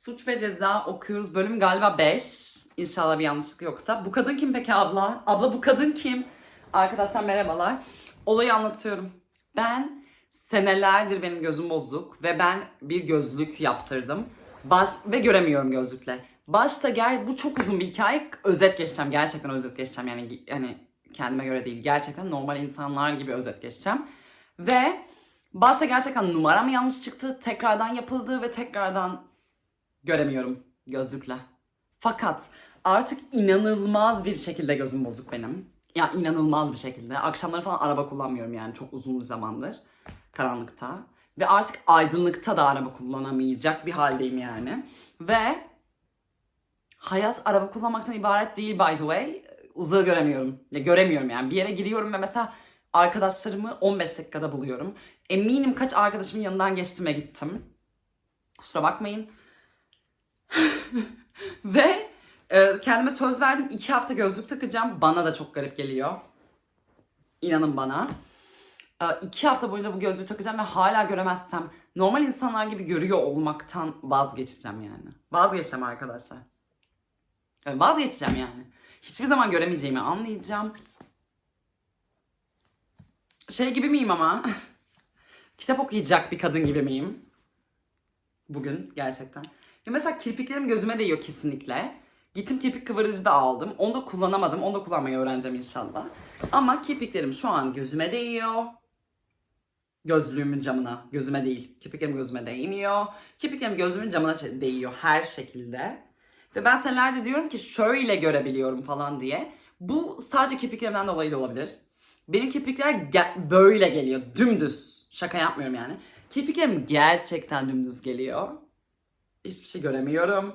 Suç ve Ceza okuyoruz. Bölüm galiba 5. İnşallah bir yanlışlık yoksa. Bu kadın kim peki abla? Abla bu kadın kim? Arkadaşlar merhabalar. Olayı anlatıyorum. Ben senelerdir benim gözüm bozuk ve ben bir gözlük yaptırdım. Baş ve göremiyorum gözlükle. Başta gel bu çok uzun bir hikaye. Özet geçeceğim. Gerçekten özet geçeceğim. Yani hani kendime göre değil. Gerçekten normal insanlar gibi özet geçeceğim. Ve başta gerçekten numaram yanlış çıktı. Tekrardan yapıldı ve tekrardan göremiyorum gözlükle. Fakat artık inanılmaz bir şekilde gözüm bozuk benim. Ya inanılmaz bir şekilde. Akşamları falan araba kullanmıyorum yani çok uzun bir zamandır. Karanlıkta. Ve artık aydınlıkta da araba kullanamayacak bir haldeyim yani. Ve hayat araba kullanmaktan ibaret değil by the way. Uzağı göremiyorum. Ya göremiyorum yani. Bir yere giriyorum ve mesela arkadaşlarımı 15 dakikada buluyorum. Eminim kaç arkadaşımın yanından geçtim ve gittim. Kusura bakmayın. ve e, kendime söz verdim. iki hafta gözlük takacağım. Bana da çok garip geliyor. İnanın bana. E, iki hafta boyunca bu gözlüğü takacağım ve hala göremezsem normal insanlar gibi görüyor olmaktan vazgeçeceğim yani. Vazgeçeceğim arkadaşlar. Yani vazgeçeceğim yani. Hiçbir zaman göremeyeceğimi anlayacağım. Şey gibi miyim ama? Kitap okuyacak bir kadın gibi miyim? Bugün gerçekten. Ya mesela kirpiklerim gözüme değiyor kesinlikle. Gittim kirpik kıvırıcı da aldım. Onu da kullanamadım. Onu da kullanmayı öğreneceğim inşallah. Ama kirpiklerim şu an gözüme değiyor. Gözlüğümün camına. Gözüme değil. Kirpiklerim gözüme değmiyor. Kirpiklerim gözümün camına değiyor her şekilde. Ve ben senelerce diyorum ki şöyle görebiliyorum falan diye. Bu sadece kirpiklerimden dolayı da olabilir. Benim kirpikler ge- böyle geliyor. Dümdüz. Şaka yapmıyorum yani. Kirpiklerim gerçekten dümdüz geliyor. Hiçbir şey göremiyorum.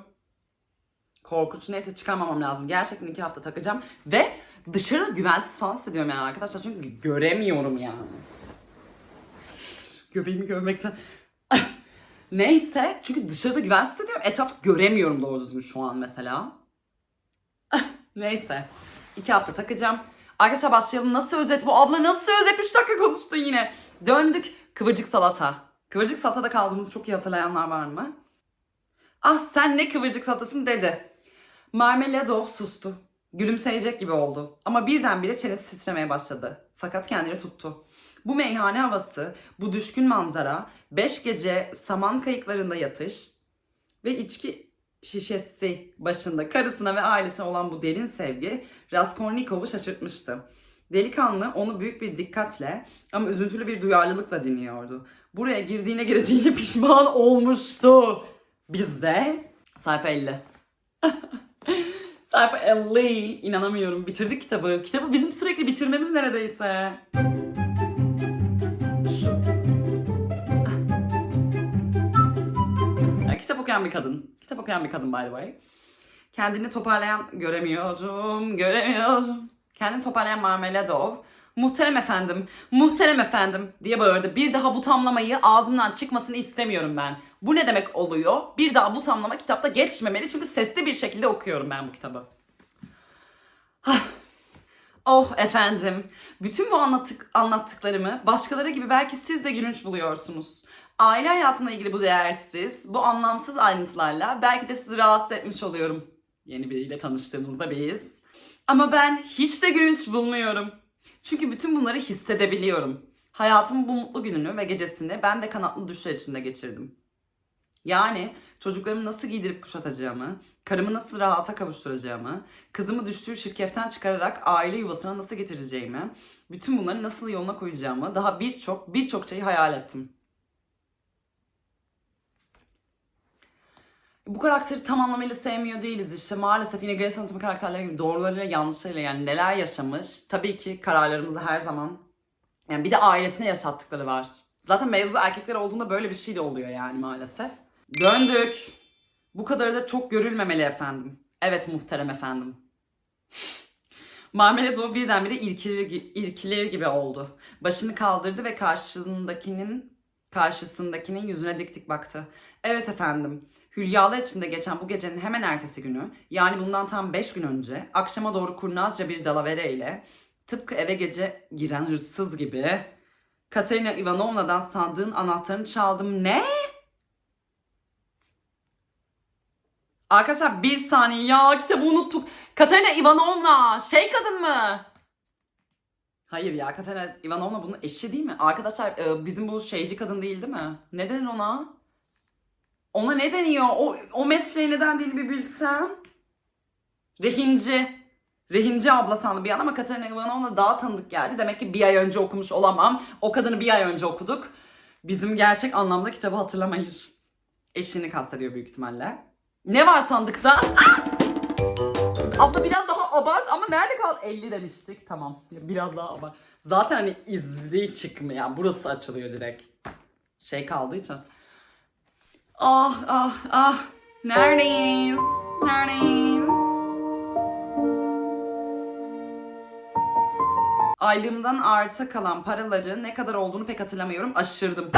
Korkunç. Neyse çıkarmamam lazım. Gerçekten iki hafta takacağım. Ve dışarıda güvensiz falan hissediyorum yani arkadaşlar. Çünkü göremiyorum yani. Göbeğimi görmekten... Neyse. Çünkü dışarıda güvensiz hissediyorum. Etrafı göremiyorum doğru düzgün şu an mesela. Neyse. İki hafta takacağım. Arkadaşlar başlayalım. Nasıl özet bu? Abla nasıl özet? 3 dakika konuştun yine. Döndük. Kıvırcık salata. Kıvırcık salatada kaldığımızı çok iyi hatırlayanlar var mı? Ah sen ne kıvırcık salatasın dedi. Marmeladov sustu. Gülümseyecek gibi oldu. Ama birdenbire çenesi titremeye başladı. Fakat kendini tuttu. Bu meyhane havası, bu düşkün manzara, beş gece saman kayıklarında yatış ve içki şişesi başında karısına ve ailesine olan bu derin sevgi Raskolnikov'u şaşırtmıştı. Delikanlı onu büyük bir dikkatle ama üzüntülü bir duyarlılıkla dinliyordu. Buraya girdiğine gireceğine pişman olmuştu. Biz de sayfa 50. sayfa 50. İnanamıyorum. Bitirdik kitabı. Kitabı bizim sürekli bitirmemiz neredeyse. Kitap okuyan bir kadın. Kitap okuyan bir kadın by the way. Kendini toparlayan göremiyorum, göremiyorum. Kendini toparlayan Marmeladov. Muhterem efendim, muhterem efendim diye bağırdı. Bir daha bu tamlamayı ağzımdan çıkmasını istemiyorum ben. Bu ne demek oluyor? Bir daha bu tamlama kitapta geçmemeli çünkü sesli bir şekilde okuyorum ben bu kitabı. Hah. Oh efendim, bütün bu anlattık, anlattıklarımı başkaları gibi belki siz de gülünç buluyorsunuz. Aile hayatımla ilgili bu değersiz, bu anlamsız ayrıntılarla belki de sizi rahatsız etmiş oluyorum. Yeni biriyle tanıştığımızda biz. Ama ben hiç de gülünç bulmuyorum. Çünkü bütün bunları hissedebiliyorum. Hayatımın bu mutlu gününü ve gecesini ben de kanatlı düşler içinde geçirdim. Yani çocuklarımı nasıl giydirip kuşatacağımı, karımı nasıl rahata kavuşturacağımı, kızımı düştüğü şirketten çıkararak aile yuvasına nasıl getireceğimi, bütün bunları nasıl yoluna koyacağımı daha birçok birçok şeyi hayal ettim. Bu karakteri tam anlamıyla sevmiyor değiliz işte maalesef yine Grey's Anatomy karakterleri gibi doğrularıyla yanlışlarıyla yani neler yaşamış tabii ki kararlarımızı her zaman yani bir de ailesine yaşattıkları var. Zaten mevzu erkekler olduğunda böyle bir şey de oluyor yani maalesef. Döndük. Bu kadar da çok görülmemeli efendim. Evet muhterem efendim. Marmeladov birdenbire irkilir, irkilir gibi oldu. Başını kaldırdı ve karşısındakinin karşısındakinin yüzüne dik dik baktı. Evet efendim. Hülyalar içinde geçen bu gecenin hemen ertesi günü, yani bundan tam 5 gün önce, akşama doğru kurnazca bir dalavere ile, tıpkı eve gece giren hırsız gibi, Katerina Ivanovna'dan sandığın anahtarını çaldım. Ne? Arkadaşlar bir saniye ya kitabı unuttuk. Katerina Ivanovna şey kadın mı? Hayır ya Katerina Ivanovna bunun eşi değil mi? Arkadaşlar e, bizim bu şeyci kadın değil değil mi? Ne denir ona? Ona ne deniyor? O, o mesleği neden değil bir bilsem. Rehinci. Rehinci abla sandı bir an ama Katerina Ivanovna daha tanıdık geldi. Demek ki bir ay önce okumuş olamam. O kadını bir ay önce okuduk. Bizim gerçek anlamda kitabı hatırlamayız. Eşini kastediyor büyük ihtimalle. Ne var sandıkta? Ah! Abla biraz daha abart ama nerede kal? 50 demiştik. Tamam. Biraz daha abart. Zaten hani izli çıkmıyor. Burası açılıyor direkt. Şey kaldığı için. Ah ah ah. Neredeyiz? Neredeyiz? Aylığımdan arta kalan paraları ne kadar olduğunu pek hatırlamıyorum. Aşırdım.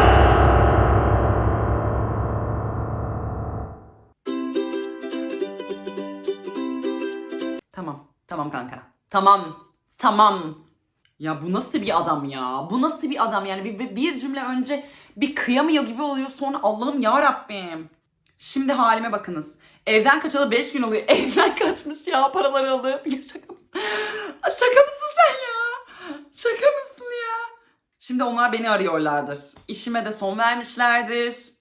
Tamam. Tamam kanka. Tamam. Tamam. Ya bu nasıl bir adam ya? Bu nasıl bir adam yani? Bir, bir, bir cümle önce bir kıyamıyor gibi oluyor sonra Allah'ım ya Rabbim. Şimdi halime bakınız. Evden kaçalı 5 gün oluyor. Evden kaçmış ya paraları alıp. Ya şaka mısın? Şaka mısın sen ya? Şaka mısın ya? Şimdi onlar beni arıyorlardır. İşime de son vermişlerdir.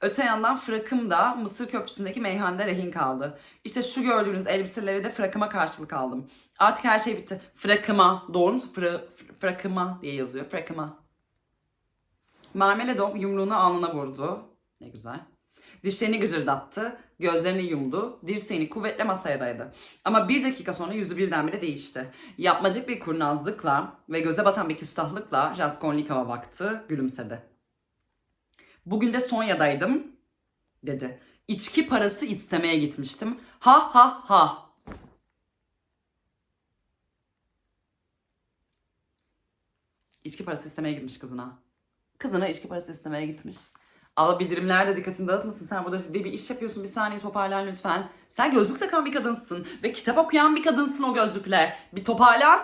Öte yandan frakım da Mısır Köprüsü'ndeki meyhanede rehin kaldı. İşte şu gördüğünüz elbiseleri de frakıma karşılık aldım. Artık her şey bitti. Frakıma. Doğru mu? Fra, fr- frakıma diye yazıyor. Frakıma. Marmeladov yumruğunu alnına vurdu. Ne güzel. Dişlerini gıcırdattı. Gözlerini yumdu. Dirseğini kuvvetle masaya dayadı. Ama bir dakika sonra yüzü birdenbire değişti. Yapmacık bir kurnazlıkla ve göze batan bir küstahlıkla Raskolnikov'a baktı, gülümsedi. Bugün de Sonya'daydım dedi. İçki parası istemeye gitmiştim. Ha ha ha. İçki parası istemeye gitmiş kızına. Kızına içki parası istemeye gitmiş. Abla bildirimlerde dikkatini dağıtmasın. Sen burada ciddi bir iş yapıyorsun. Bir saniye toparlan lütfen. Sen gözlük takan bir kadınsın. Ve kitap okuyan bir kadınsın o gözlükle. Bir toparlan.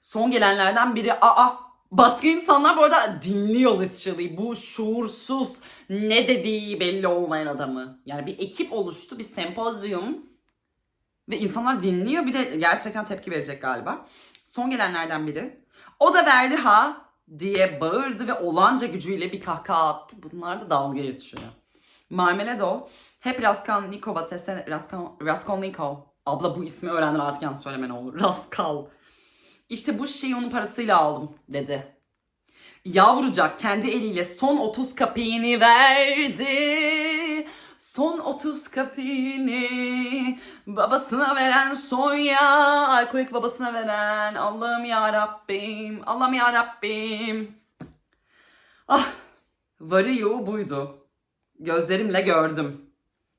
Son gelenlerden biri aa başka insanlar bu arada dinliyor Liz Shelley. Bu şuursuz ne dediği belli olmayan adamı. Yani bir ekip oluştu. Bir sempozyum. Ve insanlar dinliyor. Bir de gerçekten tepki verecek galiba. Son gelenlerden biri. O da verdi ha diye bağırdı ve olanca gücüyle bir kahkaha attı. Bunlar da dalga geçiyor. Marmeladov hep Raskolnikov'a seslen... Raskol... Raskolnikov. Abla bu ismi öğrendin artık yanlış söyleme ne olur. Raskal. İşte bu şişeyi onun parasıyla aldım dedi. Yavrucak kendi eliyle son 30 kapini verdi. Son 30 kapini babasına veren Sonya. Alkolik babasına veren Allah'ım ya Rabbim. Allah'ım ya Rabbim. Ah varı buydu. Gözlerimle gördüm.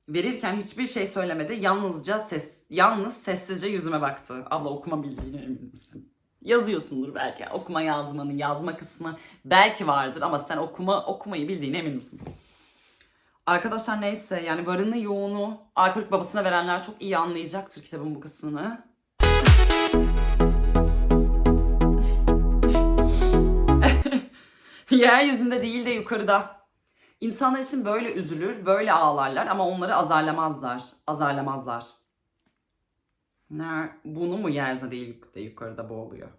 Verirken hiçbir şey söylemedi. Yalnızca ses, yalnız sessizce yüzüme baktı. Abla okuma bildiğine emin misin? Yazıyorsundur belki. Okuma yazmanın yazma kısmı belki vardır ama sen okuma okumayı bildiğine emin misin? Arkadaşlar neyse yani varını yoğunu alkolik babasına verenler çok iyi anlayacaktır kitabın bu kısmını. Yeryüzünde değil de yukarıda. İnsanlar için böyle üzülür, böyle ağlarlar ama onları azarlamazlar. Azarlamazlar. Ne, bunu mu yeryüzünde değil de yukarıda boğuluyor?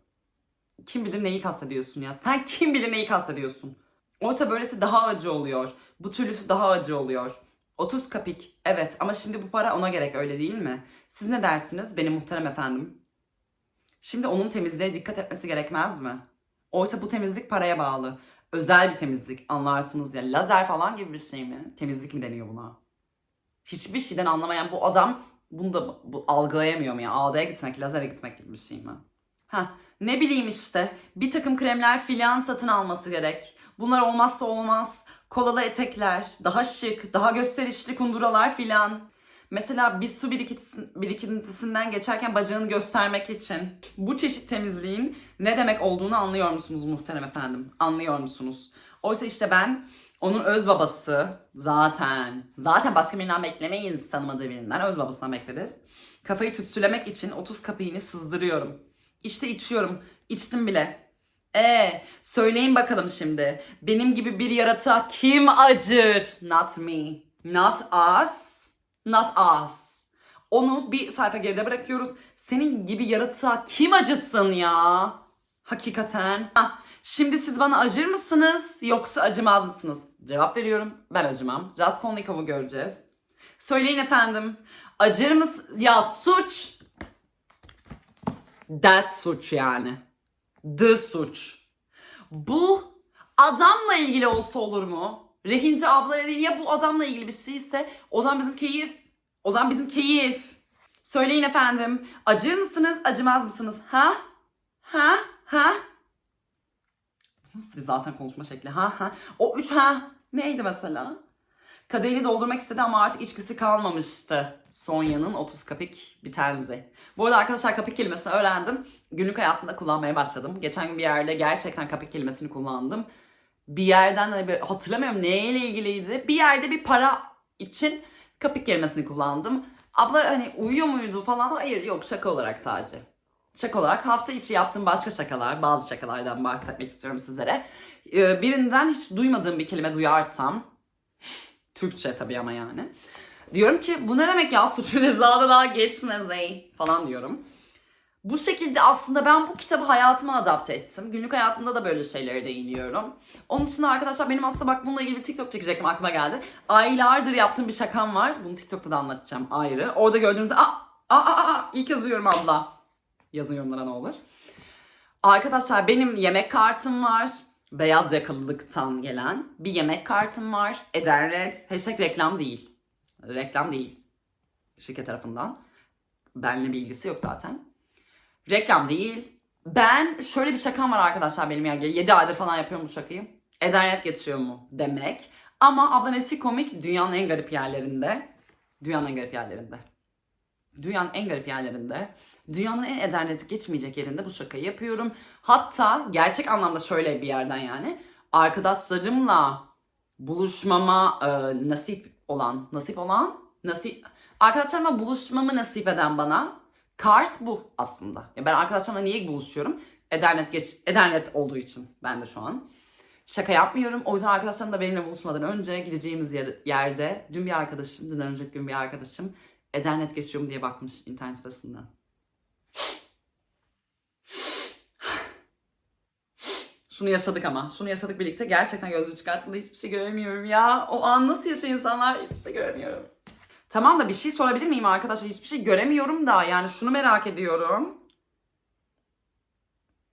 Kim bilir neyi kastediyorsun ya? Sen kim bilir neyi kastediyorsun? Oysa böylesi daha acı oluyor. Bu türlüsü daha acı oluyor. 30 kapik. Evet ama şimdi bu para ona gerek öyle değil mi? Siz ne dersiniz benim muhterem efendim? Şimdi onun temizliğe dikkat etmesi gerekmez mi? Oysa bu temizlik paraya bağlı. Özel bir temizlik anlarsınız ya. Lazer falan gibi bir şey mi? Temizlik mi deniyor buna? Hiçbir şeyden anlamayan bu adam bunu da bu, algılayamıyor mu ya? Ağdaya gitmek, lazere gitmek gibi bir şey mi? Ha, ne bileyim işte. Bir takım kremler filan satın alması gerek. Bunlar olmazsa olmaz. Kolalı etekler, daha şık, daha gösterişli kunduralar filan. Mesela bir su birikintisi- birikintisinden geçerken bacağını göstermek için. Bu çeşit temizliğin ne demek olduğunu anlıyor musunuz muhterem efendim? Anlıyor musunuz? Oysa işte ben onun öz babası zaten. Zaten başka birinden beklemeyin tanımadığı birinden. Öz babasından bekleriz. Kafayı tütsülemek için 30 kapağını sızdırıyorum. İşte içiyorum. İçtim bile. Ee, söyleyin bakalım şimdi. Benim gibi bir yaratığa kim acır? Not me. Not us. Not us. Onu bir sayfa geride bırakıyoruz. Senin gibi yaratığa kim acısın ya? Hakikaten. Hah, şimdi siz bana acır mısınız yoksa acımaz mısınız? Cevap veriyorum. Ben acımam. Raskolnikov'u göreceğiz. Söyleyin efendim. Acır mısın? Ya suç. That suç yani. The suç. Bu adamla ilgili olsa olur mu? Rehinci ablaya değil ya bu adamla ilgili bir şeyse o zaman bizim keyif. O zaman bizim keyif. Söyleyin efendim. Acır mısınız, acımaz mısınız? Ha? Ha? Ha? Nasıl bir zaten konuşma şekli? Ha ha. O üç ha neydi mesela? Kadehini doldurmak istedi ama artık içkisi kalmamıştı. Sonya'nın 30 kapik bir tenzi. Bu arada arkadaşlar kapik kelimesini öğrendim. Günlük hayatımda kullanmaya başladım. Geçen gün bir yerde gerçekten kapik kelimesini kullandım. Bir yerden hani bir- hatırlamıyorum neyle ilgiliydi. Bir yerde bir para için kapik kelimesini kullandım. Abla hani uyuyor muydu falan. Hayır yok şaka olarak sadece. Şaka olarak hafta içi yaptığım başka şakalar, bazı şakalardan bahsetmek istiyorum sizlere. Ee, Birinden hiç duymadığım bir kelime duyarsam, Türkçe tabii ama yani. Diyorum ki bu ne demek ya suç ve daha geçmez ey falan diyorum. Bu şekilde aslında ben bu kitabı hayatıma adapte ettim. Günlük hayatımda da böyle şeylere değiniyorum. Onun için arkadaşlar benim aslında bak bununla ilgili bir TikTok çekecektim aklıma geldi. Aylardır yaptığım bir şakam var. Bunu TikTok'ta da anlatacağım ayrı. Orada gördüğünüz aa aa aa, aa ilk kez duyuyorum abla. Yazın yorumlara ne olur. Arkadaşlar benim yemek kartım var. Beyaz yakalılıktan gelen bir yemek kartım var. Eden Red. Hashtag reklam değil. Reklam değil. Şirket tarafından. Benimle bir ilgisi yok zaten. Reklam değil. Ben şöyle bir şakam var arkadaşlar benim yani 7 aydır falan yapıyorum bu şakayı. Eden Red getiriyor mu demek. Ama abla nesi komik dünyanın en garip yerlerinde. Dünyanın en garip yerlerinde. Dünyanın en garip yerlerinde. Dünyanın en edernet geçmeyecek yerinde bu şakayı yapıyorum. Hatta gerçek anlamda şöyle bir yerden yani. Arkadaşlarımla buluşmama e, nasip olan, nasip olan, nasip... Arkadaşlarımla buluşmamı nasip eden bana kart bu aslında. Ya ben arkadaşlarımla niye buluşuyorum? Edernet geç, Edernet olduğu için ben de şu an. Şaka yapmıyorum. O yüzden arkadaşlarım da benimle buluşmadan önce gideceğimiz yer- yerde dün bir arkadaşım, dünden önceki gün bir arkadaşım Edernet geçiyor mu diye bakmış internet sitesinden. Şunu yaşadık ama. Şunu yaşadık birlikte. Gerçekten gözlüğü çıkarttığımda hiçbir şey göremiyorum ya. O an nasıl yaşıyor insanlar hiçbir şey göremiyorum. Tamam da bir şey sorabilir miyim arkadaşlar? Hiçbir şey göremiyorum da. Yani şunu merak ediyorum.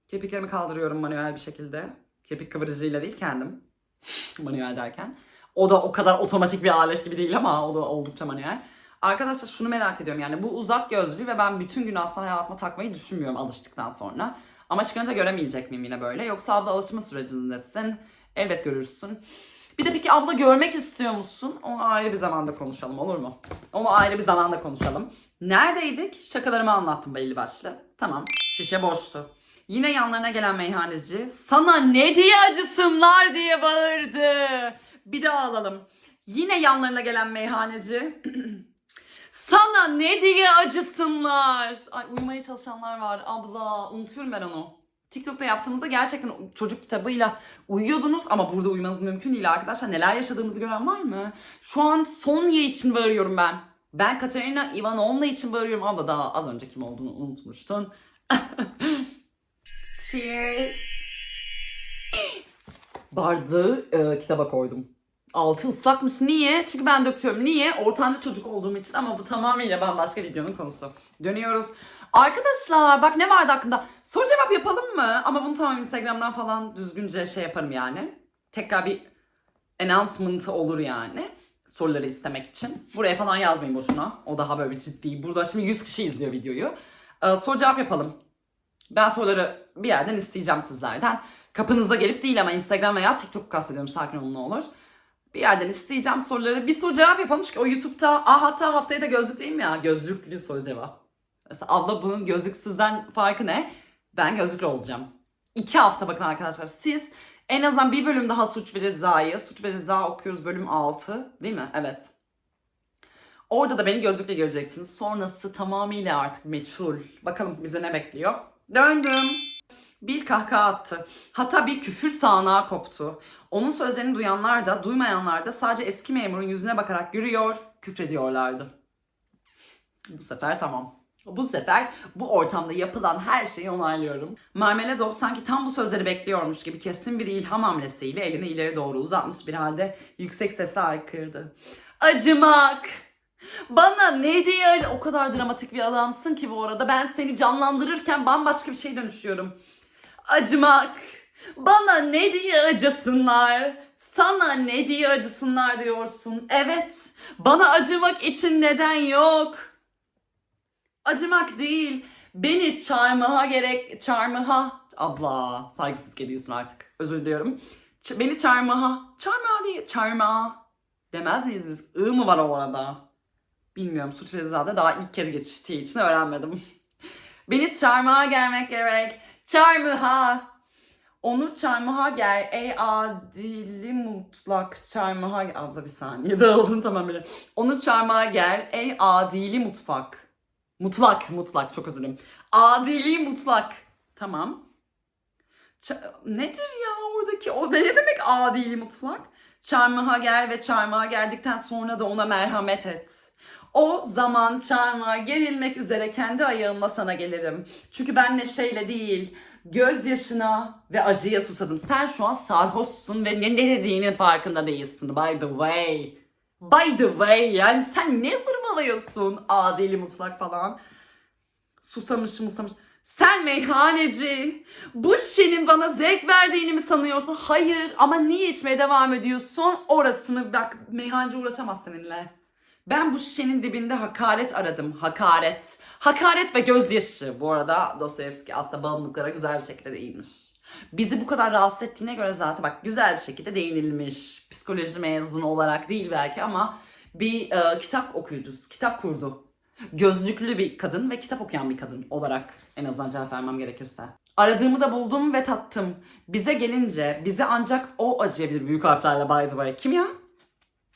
Kirpiklerimi kaldırıyorum manuel bir şekilde. Kirpik kıvırıcıyla değil kendim. manuel derken. O da o kadar otomatik bir alet gibi değil ama o da oldukça manuel. Arkadaşlar şunu merak ediyorum yani bu uzak gözlüğü ve ben bütün gün aslında hayatıma takmayı düşünmüyorum alıştıktan sonra. Ama çıkınca göremeyecek miyim yine böyle? Yoksa abla alışma sürecindesin. Elbet görürsün. Bir de peki abla görmek istiyor musun? Onu ayrı bir zamanda konuşalım olur mu? Onu ayrı bir zamanda konuşalım. Neredeydik? Şakalarımı anlattım belli başlı. Tamam. Şişe boştu. Yine yanlarına gelen meyhaneci sana ne diye acısınlar diye bağırdı. Bir daha alalım. Yine yanlarına gelen meyhaneci sana ne diye acısınlar. Ay uyumaya çalışanlar var abla. Unutuyorum ben onu. TikTok'ta yaptığımızda gerçekten çocuk kitabıyla uyuyordunuz ama burada uyumanız mümkün değil arkadaşlar. Neler yaşadığımızı gören var mı? Şu an Sonya için bağırıyorum ben. Ben Katerina Ivanovna için bağırıyorum. Abla daha az önce kim olduğunu unutmuştun. Bardağı e, kitaba koydum. Altı ıslakmış. Niye? Çünkü ben döküyorum. Niye? Ortamda çocuk olduğum için ama bu tamamıyla bambaşka videonun konusu. Dönüyoruz. Arkadaşlar bak ne vardı hakkında. Soru cevap yapalım mı? Ama bunu tamam Instagram'dan falan düzgünce şey yaparım yani. Tekrar bir announcement olur yani. Soruları istemek için. Buraya falan yazmayın boşuna. O daha böyle ciddi. Burada şimdi 100 kişi izliyor videoyu. Ee, soru cevap yapalım. Ben soruları bir yerden isteyeceğim sizlerden. Kapınıza gelip değil ama Instagram veya TikTok kastediyorum sakin olun ne olur. Bir yerden isteyeceğim soruları. Bir soru cevap yapalım çünkü o YouTube'da ah hatta haftaya da gözlüklüyüm ya. Gözlüklü soru cevap. Mesela abla bunun gözlüksüzden farkı ne? Ben gözlüklü olacağım. İki hafta bakın arkadaşlar. Siz en azından bir bölüm daha Suç ve Ceza'yı. Suç ve Ceza okuyoruz bölüm 6. Değil mi? Evet. Orada da beni gözlükle göreceksiniz. Sonrası tamamıyla artık meçhul. Bakalım bize ne bekliyor. Döndüm. bir kahkaha attı. Hatta bir küfür sağanağı koptu. Onun sözlerini duyanlar da duymayanlar da sadece eski memurun yüzüne bakarak gülüyor, küfrediyorlardı. Bu sefer tamam. Bu sefer bu ortamda yapılan her şeyi onaylıyorum. Marmeladov sanki tam bu sözleri bekliyormuş gibi kesin bir ilham hamlesiyle elini ileri doğru uzatmış bir halde yüksek sesle haykırdı. Acımak! Bana ne diye o kadar dramatik bir adamsın ki bu arada ben seni canlandırırken bambaşka bir şey dönüşüyorum. Acımak! Bana ne diye acısınlar? Sana ne diye acısınlar diyorsun. Evet, bana acımak için neden yok. Acımak değil, beni çarmıha gerek, çarmıha, abla saygısız geliyorsun artık, özür diliyorum. Ç- beni çarmıha, çarmıha değil, çarmıha demez miyiz biz? I mı var o arada? Bilmiyorum, suç vezade daha ilk kez geçtiği için öğrenmedim. beni çarmıha gelmek gerek, çarmıha. Onu çarmıha gel, ey adili mutlak çarmıha Abla bir saniye dağıldın tamamıyla. Onu çarmıha gel, ey adili mutfak. Mutlak, mutlak çok özür dilerim. Adili mutlak. Tamam. Ça- nedir ya oradaki o ne demek adili mutlak? Çarmıha gel ve çarmıha geldikten sonra da ona merhamet et. O zaman çarmıha gerilmek üzere kendi ayağımla sana gelirim. Çünkü ben neşeyle değil, gözyaşına ve acıya susadım. Sen şu an sarhoşsun ve ne, ne dediğinin farkında değilsin. By the way. By the way yani sen ne zırvalıyorsun adili mutlak falan. Susamış musamış. Sen meyhaneci. Bu şişenin bana zevk verdiğini mi sanıyorsun? Hayır ama niye içmeye devam ediyorsun? Orasını bak meyhaneci uğraşamaz seninle. Ben bu şişenin dibinde hakaret aradım. Hakaret. Hakaret ve gözyaşı. Bu arada Dostoyevski aslında bağımlılıklara güzel bir şekilde değinmiş. Bizi bu kadar rahatsız ettiğine göre zaten bak güzel bir şekilde değinilmiş. Psikoloji mezunu olarak değil belki ama bir e, kitap okuyucusu, kitap kurdu. Gözlüklü bir kadın ve kitap okuyan bir kadın olarak en azından cevap vermem gerekirse. Aradığımı da buldum ve tattım. Bize gelince bize ancak o acıyabilir büyük harflerle by the way. Kim ya?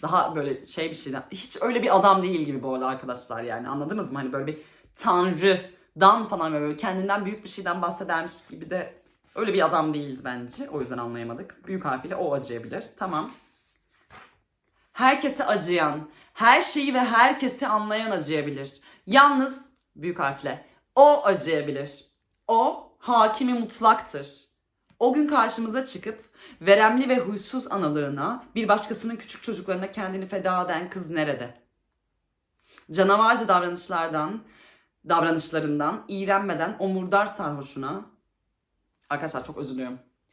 Daha böyle şey bir şeyden. Hiç öyle bir adam değil gibi bu arada arkadaşlar yani anladınız mı? Hani böyle bir tanrıdan falan böyle kendinden büyük bir şeyden bahsedermiş gibi de öyle bir adam değildi bence. O yüzden anlayamadık. Büyük harfiyle o acıyabilir. Tamam. Herkese acıyan, her şeyi ve herkesi anlayan acıyabilir. Yalnız büyük harfle o acıyabilir. O hakimi mutlaktır. O gün karşımıza çıkıp veremli ve huysuz analığına bir başkasının küçük çocuklarına kendini feda eden kız nerede? Canavarca davranışlardan, davranışlarından iğrenmeden o murdar sarhoşuna Arkadaşlar çok özür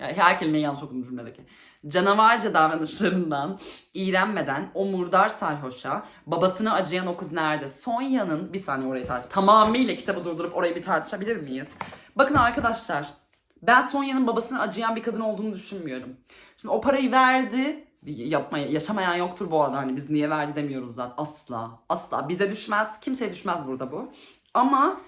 her kelimeyi yanlış okudum cümledeki. Canavarca davranışlarından iğrenmeden o murdar sarhoşa babasına acıyan o kız nerede? Sonya'nın bir saniye orayı tart. Tamamıyla kitabı durdurup orayı bir tartışabilir miyiz? Bakın arkadaşlar ben Sonya'nın babasına acıyan bir kadın olduğunu düşünmüyorum. Şimdi o parayı verdi. Yapmaya, yaşamayan yoktur bu arada. Hani biz niye verdi demiyoruz zaten. Asla. Asla. Bize düşmez. Kimseye düşmez burada bu. Ama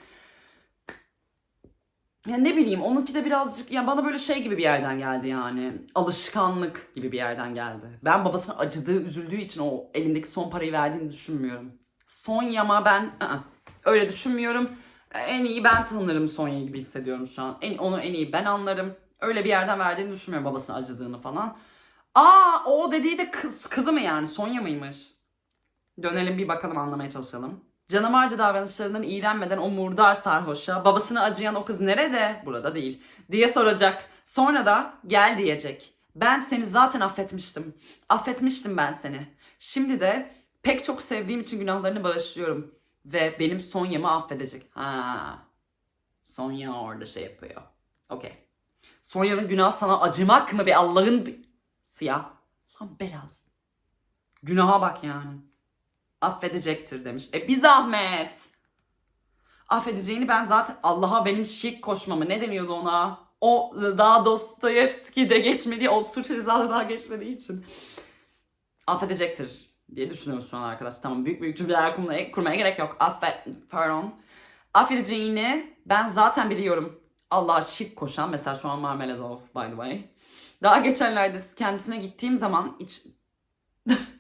ya ne bileyim onunki de birazcık ya bana böyle şey gibi bir yerden geldi yani. Alışkanlık gibi bir yerden geldi. Ben babasına acıdığı, üzüldüğü için o elindeki son parayı verdiğini düşünmüyorum. Sonya'ma ben ı-ı, öyle düşünmüyorum. En iyi ben tanırım Sonya'yı gibi hissediyorum şu an. En, onu en iyi ben anlarım. Öyle bir yerden verdiğini düşünmüyorum babasına acıdığını falan. Aa o dediği de kız, kızı mı yani Sonya mıymış? Dönelim bir bakalım anlamaya çalışalım. Canavarca davranışlarından iğrenmeden o murdar sarhoşa babasına acıyan o kız nerede? Burada değil. Diye soracak. Sonra da gel diyecek. Ben seni zaten affetmiştim. Affetmiştim ben seni. Şimdi de pek çok sevdiğim için günahlarını bağışlıyorum. Ve benim Sonya'mı affedecek. Ha. Sonya orada şey yapıyor. Okey. Sonya'nın günah sana acımak mı be Allah'ın siyah. Lan belaz. Günaha bak yani affedecektir demiş. E bir zahmet. Affedeceğini ben zaten Allah'a benim şirk koşmamı ne deniyordu ona? O daha Dostoyevski'de geçmediği, o suç cezada daha geçmediği için. Affedecektir diye düşünüyoruz şu an arkadaşlar. Tamam büyük büyük cümleler kurmaya, kurmaya gerek yok. Affet, pardon. Affedeceğini ben zaten biliyorum. Allah'a şirk koşan mesela şu an Marmeladov by the way. Daha geçenlerde kendisine gittiğim zaman iç,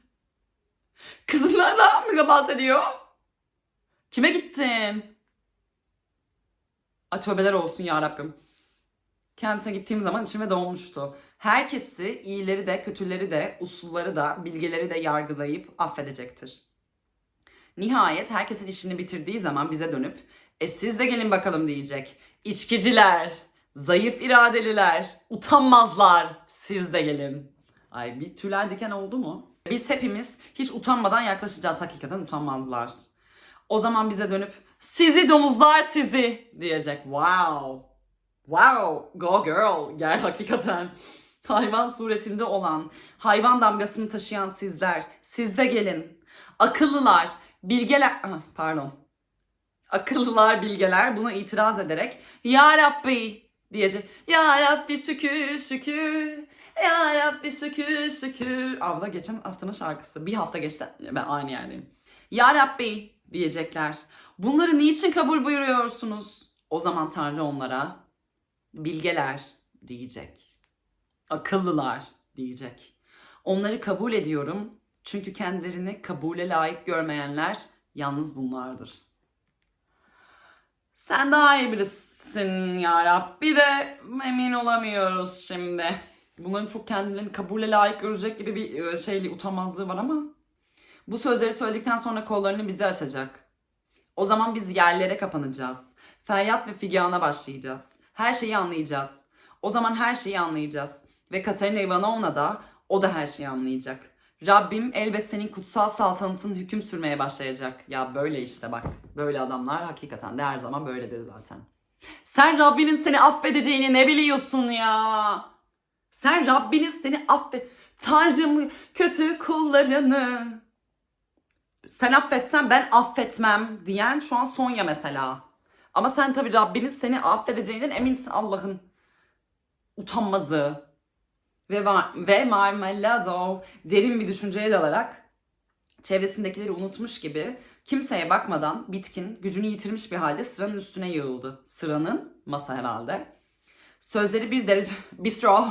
Kızımlardan mı bahsediyor? Kime gittin? Ay tövbeler olsun ya Rabbim. Kendisine gittiğim zaman içime doğmuştu. Herkesi, iyileri de, kötüleri de, usulları da, bilgeleri de yargılayıp affedecektir. Nihayet herkesin işini bitirdiği zaman bize dönüp e siz de gelin bakalım diyecek. İçkiciler, zayıf iradeliler, utanmazlar siz de gelin. Ay bir tüyler diken oldu mu? Biz hepimiz hiç utanmadan yaklaşacağız hakikaten utanmazlar. O zaman bize dönüp sizi domuzlar sizi diyecek. Wow. Wow. Go girl. Gel hakikaten. Hayvan suretinde olan, hayvan damgasını taşıyan sizler. Siz de gelin. Akıllılar, bilgeler... Ah, Pardon. Akıllılar, bilgeler buna itiraz ederek Ya Rabbi diyecek. Ya Rabbi şükür şükür. Ya Rabbi şükür şükür. Abla geçen haftanın şarkısı. Bir hafta geçse ben aynı yerdeyim. Ya Rabbi diyecekler. Bunları niçin kabul buyuruyorsunuz? O zaman Tanrı onlara bilgeler diyecek. Akıllılar diyecek. Onları kabul ediyorum çünkü kendilerini kabule layık görmeyenler yalnız bunlardır. Sen daha iyi birisin ya Rabbi de emin olamıyoruz şimdi. Bunların çok kendilerini kabule layık görecek gibi bir e, şeyli utanmazlığı var ama bu sözleri söyledikten sonra kollarını bize açacak. O zaman biz yerlere kapanacağız. Feryat ve figana başlayacağız. Her şeyi anlayacağız. O zaman her şeyi anlayacağız. Ve Katerina Ivanovna da o da her şeyi anlayacak. Rabbim elbet senin kutsal saltanatın hüküm sürmeye başlayacak. Ya böyle işte bak. Böyle adamlar hakikaten de her zaman böyledir zaten. Sen Rabbinin seni affedeceğini ne biliyorsun ya? Sen Rabbinin seni affet... Tanrım kötü kullarını sen affetsen ben affetmem diyen şu an Sonya mesela. Ama sen tabii Rabbinin seni affedeceğinden eminsin Allah'ın utanmazı. Ve, var, ve Marmellazo derin bir düşünceye dalarak çevresindekileri unutmuş gibi kimseye bakmadan bitkin, gücünü yitirmiş bir halde sıranın üstüne yığıldı. Sıranın, masa herhalde. Sözleri bir derece... Bistro.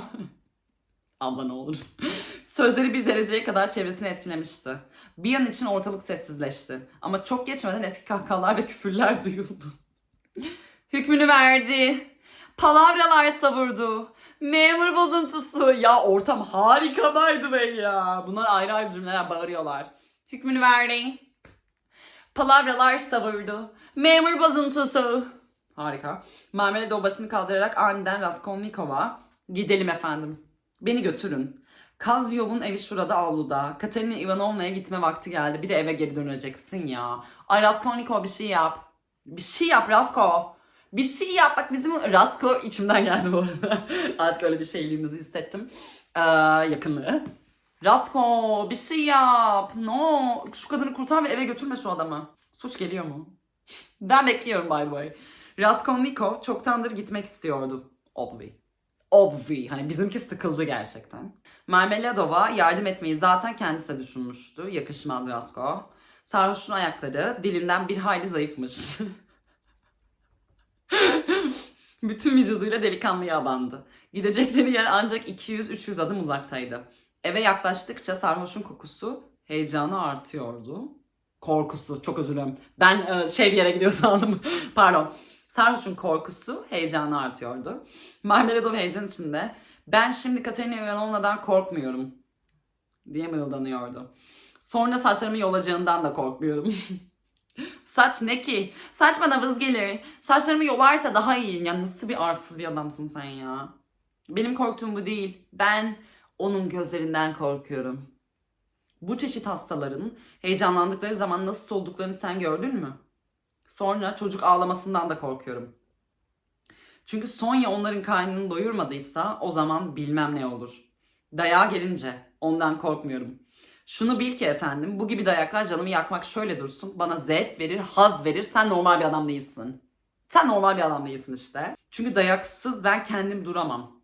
Abla ne olur. Sözleri bir dereceye kadar çevresini etkilemişti. Bir an için ortalık sessizleşti. Ama çok geçmeden eski kahkahalar ve küfürler duyuldu. Hükmünü verdi. Palavralar savurdu. Memur bozuntusu. Ya ortam harika the way ya. Bunlar ayrı ayrı cümleler bağırıyorlar. Hükmünü verdi. Palavralar savurdu. Memur bozuntusu. Harika. Marmele de o başını kaldırarak aniden Raskolnikov'a gidelim efendim. Beni götürün. Kaz yolun evi şurada avluda. Katerina Ivanovna'ya gitme vakti geldi. Bir de eve geri döneceksin ya. Ay Raskolnikov bir şey yap. Bir şey yap Rasko. Bir şey yap. Bak bizim Rasko içimden geldi bu arada. Artık öyle bir şeyliğimizi hissettim. Ee, yakınlığı. Rasko bir şey yap. No. Şu kadını kurtar ve eve götürme şu adamı. Suç geliyor mu? Ben bekliyorum by the way. Raskolnikov çoktandır gitmek istiyordu. Obvi. Obvi. Hani bizimki sıkıldı gerçekten. Marmeladova yardım etmeyi zaten kendisi de düşünmüştü. Yakışmaz Rasko. Sarhoşun ayakları dilinden bir hayli zayıfmış. Bütün vücuduyla delikanlıya bandı. Gidecekleri yer ancak 200-300 adım uzaktaydı. Eve yaklaştıkça sarhoşun kokusu heyecanı artıyordu. Korkusu, çok özür dilerim. Ben e, şey bir yere gidiyor sandım. Pardon. Sarhoşun korkusu heyecanı artıyordu. Marmeladov heyecan içinde ben şimdi Katerina Ivanovna'dan korkmuyorum diye mırıldanıyordu. Sonra saçlarımı yolacağından da korkmuyorum. Saç ne ki? Saç bana vız gelir. Saçlarımı yolarsa daha iyi. Ya nasıl bir arsız bir adamsın sen ya? Benim korktuğum bu değil. Ben onun gözlerinden korkuyorum. Bu çeşit hastaların heyecanlandıkları zaman nasıl olduklarını sen gördün mü? Sonra çocuk ağlamasından da korkuyorum. Çünkü Sonya onların karnını doyurmadıysa o zaman bilmem ne olur. Dayağa gelince ondan korkmuyorum. Şunu bil ki efendim bu gibi dayaklar canımı yakmak şöyle dursun. Bana zevk verir, haz verir. Sen normal bir adam değilsin. Sen normal bir adam değilsin işte. Çünkü dayaksız ben kendim duramam.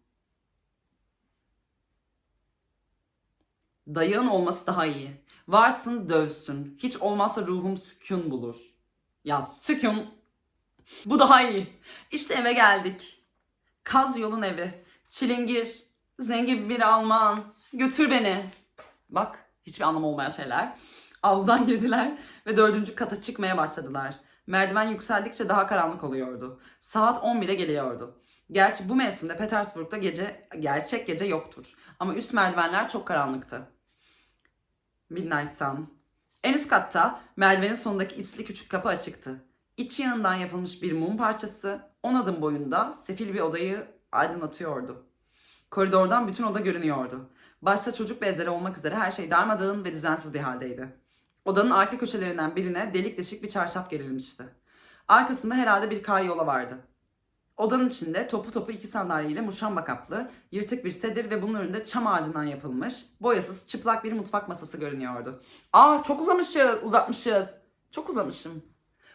Dayağın olması daha iyi. Varsın dövsün. Hiç olmazsa ruhum sükun bulur. Ya sükun. Bu daha iyi. İşte eve geldik. Kaz yolun evi. Çilingir. Zengin bir Alman. Götür beni. Bak hiçbir anlamı olmayan şeyler. Avludan girdiler ve dördüncü kata çıkmaya başladılar. Merdiven yükseldikçe daha karanlık oluyordu. Saat 11'e geliyordu. Gerçi bu mevsimde Petersburg'da gece gerçek gece yoktur. Ama üst merdivenler çok karanlıktı. Midnight Sun. En üst katta merdivenin sonundaki isli küçük kapı açıktı. İç yanından yapılmış bir mum parçası 10 adım boyunda sefil bir odayı aydınlatıyordu. Koridordan bütün oda görünüyordu. Başta çocuk bezleri olmak üzere her şey darmadağın ve düzensiz bir haldeydi. Odanın arka köşelerinden birine delik deşik bir çarşaf gerilmişti. Arkasında herhalde bir kar yola vardı. Odanın içinde topu topu iki sandalyeyle muşamba kaplı, yırtık bir sedir ve bunun önünde çam ağacından yapılmış, boyasız, çıplak bir mutfak masası görünüyordu. Aa çok uzamışız, uzatmışız. Çok uzamışım.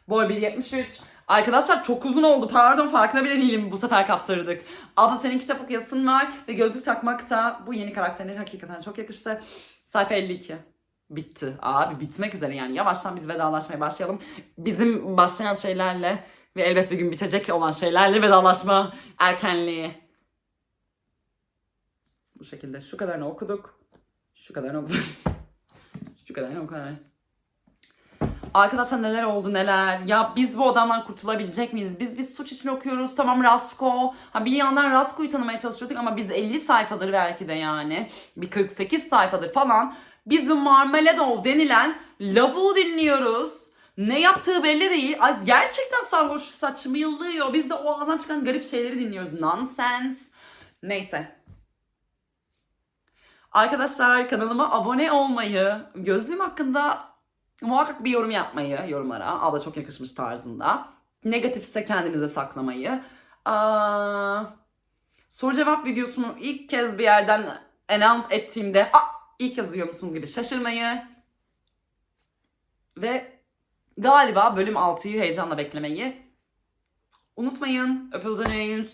Boy 1.73. Arkadaşlar çok uzun oldu pardon farkına bile değilim bu sefer kaptırdık. Abla senin kitap okuyasın var ve gözlük takmak da bu yeni karakterine hakikaten çok yakıştı. Sayfa 52. Bitti. Abi bitmek üzere yani. Yavaştan biz vedalaşmaya başlayalım. Bizim başlayan şeylerle ve elbet bir gün bitecek olan şeylerle vedalaşma erkenliği. Bu şekilde. Şu kadarını okuduk. Şu kadarını okuduk. Şu kadarını okuduk. Arkadaşlar neler oldu neler. Ya biz bu adamdan kurtulabilecek miyiz? Biz biz suç için okuyoruz. Tamam Rasko. Ha bir yandan Rasko'yu tanımaya çalışıyorduk ama biz 50 sayfadır belki de yani. Bir 48 sayfadır falan. Biz bu Marmeladov denilen lavuğu dinliyoruz. Ne yaptığı belli değil. Az gerçekten sarhoş saçmalıyor. Biz de o ağzından çıkan garip şeyleri dinliyoruz. Nonsense. Neyse. Arkadaşlar kanalıma abone olmayı, gözlüğüm hakkında muhakkak bir yorum yapmayı yorumlara. Abla çok yakışmış tarzında. Negatifse kendinize saklamayı. Aa, soru cevap videosunu ilk kez bir yerden announce ettiğimde ilk yazıyor musunuz gibi şaşırmayı. Ve galiba bölüm 6'yı heyecanla beklemeyi unutmayın. Öpüldünüz.